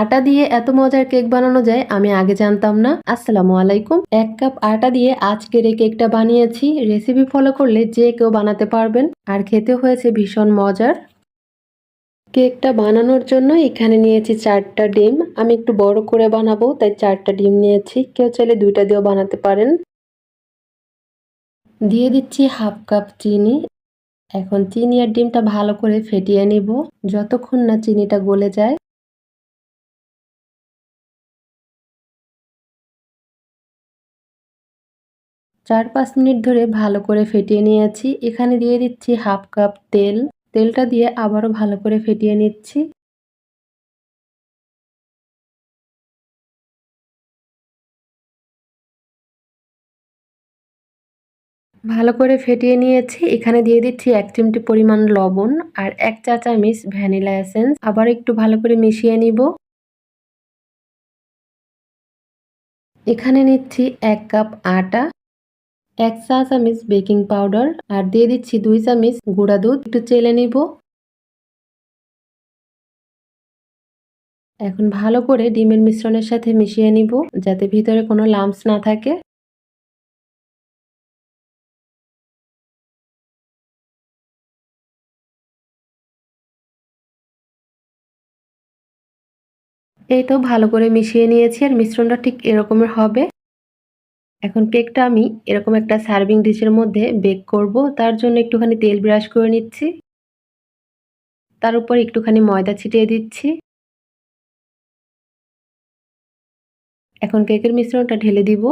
আটা দিয়ে এত মজার কেক বানানো যায়, আমি আগে জানতাম না। আসসালামু আলাইকুম। এক কাপ আটা দিয়ে আজকের এই কেকটা বানিয়েছি। রেসিপি ফলো করলে যে কেউ বানাতে পারবেন। আর খেতে হয়েছে ভীষণ মজার। কেকটা বানানোর জন্য এখানে নিয়েছি চারটা ডিম। আমি একটু বড় করে বানাবো, তাই চারটা ডিম নিয়েছি। কেউ চাইলে দুইটা দিয়েও বানাতে পারেন। দিয়ে দিচ্ছি হাফ কাপ চিনি। এখন চিনি আর ডিমটা ভালো করে ফেটিয়ে নিব। যতক্ষণ না চিনিটা গলে যায় চার পাঁচ মিনিট ধরে ভালো করে ফেটিয়ে নিয়েছি। এখানে দিয়ে দিচ্ছি হাফ কাপ তেল। তেলটা দিয়ে আবারও ভালো করে ফেটিয়ে নিচ্ছি। ভালো করে ফেটিয়ে নিয়েছি। এখানে দিয়ে দিচ্ছি এক চিমটি পরিমাণ লবণ আর এক চা চামিচ ভ্যানিলা এসেন্স। আবার একটু ভালো করে মিশিয়ে নিব। এখানে নিচ্ছি এক কাপ আটা। এক চা চামিচ বেকিং পাউডার আর দিয়ে দিচ্ছি দুই চামিচ গুঁড়া দুধ। একটু চেলে নিব। এখন ভালো করে ডিমের মিশ্রণের সাথে মিশিয়ে নিব যাতে ভিতরে কোনো লাম্পস না থাকে। এই তো ভালো করে মিশিয়ে নিয়েছি আর মিশ্রণটা ঠিক এরকমের হবে। এখন কেকটা আমি এরকম একটা সার্ভিং ডিশের মধ্যে বেক করব। তার জন্য একটুখানি তেল ব্রাশ করে নিচ্ছি। তার উপর একটুখানি ময়দা ছিটিয়ে দিচ্ছি। এখন কেকের মিশ্রণটা ঢেলে দিব।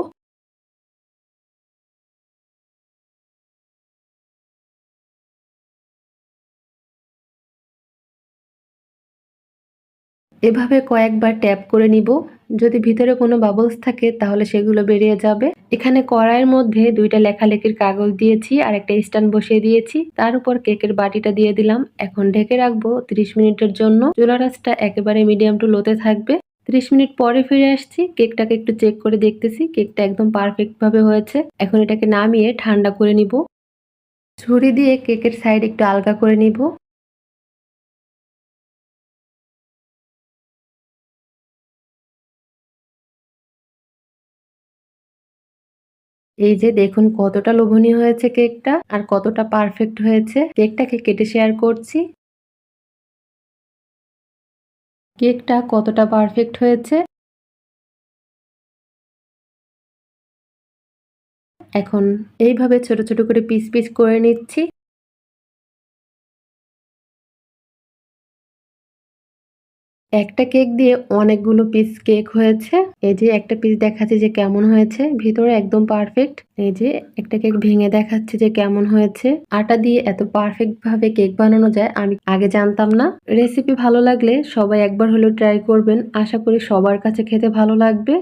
এভাবে কয়েকবার ট্যাপ করে নিব। যদি ভিতরে কোনো বাবলস থাকে, তাহলে সেগুলো বেরিয়ে যাবে। এখানে কড়াইয়ের মধ্যে দুইটা লেখালেখির কাগজ দিয়েছি আর একটা স্ট্যান্ড বসিয়ে দিয়েছি। তার উপর কেকের বাটিটা দিয়ে দিলাম। এখন ঢেকে রাখব 30 মিনিটের জন্য। চুলা রাসটা একেবারে মিডিয়াম টু লোতে থাকবে। 30 মিনিট পরে ফিরে আসছি। কেকটাকে একটু চেক করে দেখতেছি। কেকটা একদম পারফেক্ট ভাবে হয়েছে। এখন এটাকে নামিয়ে ঠান্ডা করে নিব। ছুরি দিয়ে কেকের সাইড একটু আলগা করে নিব। এই যে দেখুন কতটা লোভনীয় হয়েছে কেকটা আর কতটা পারফেক্ট হয়েছে। কেকটাকে কেটে শেয়ার করছি। কেকটা কতটা পারফেক্ট হয়েছে। এখন এইভাবে ছোট ছোট করে পিস পিস করে নিচ্ছি। একটা কেক দিয়ে অনেকগুলো পিস কেক হয়েছে। এই যে একটা পিস দেখাচ্ছে যে কেমন হয়েছে। ভিতরে একদম পারফেক্ট এই যে একটা কেক ভেঙে দেখাচ্ছে যে কেমন হয়েছে। আটা দিয়ে এত পারফেক্ট ভাবে কেক বানানো যায়, আমি আগে জানতাম না। রেসিপি ভালো লাগলে সবাই একবার হলেও ট্রাই করবেন। আশা করি সবার কাছে খেতে ভালো লাগবে।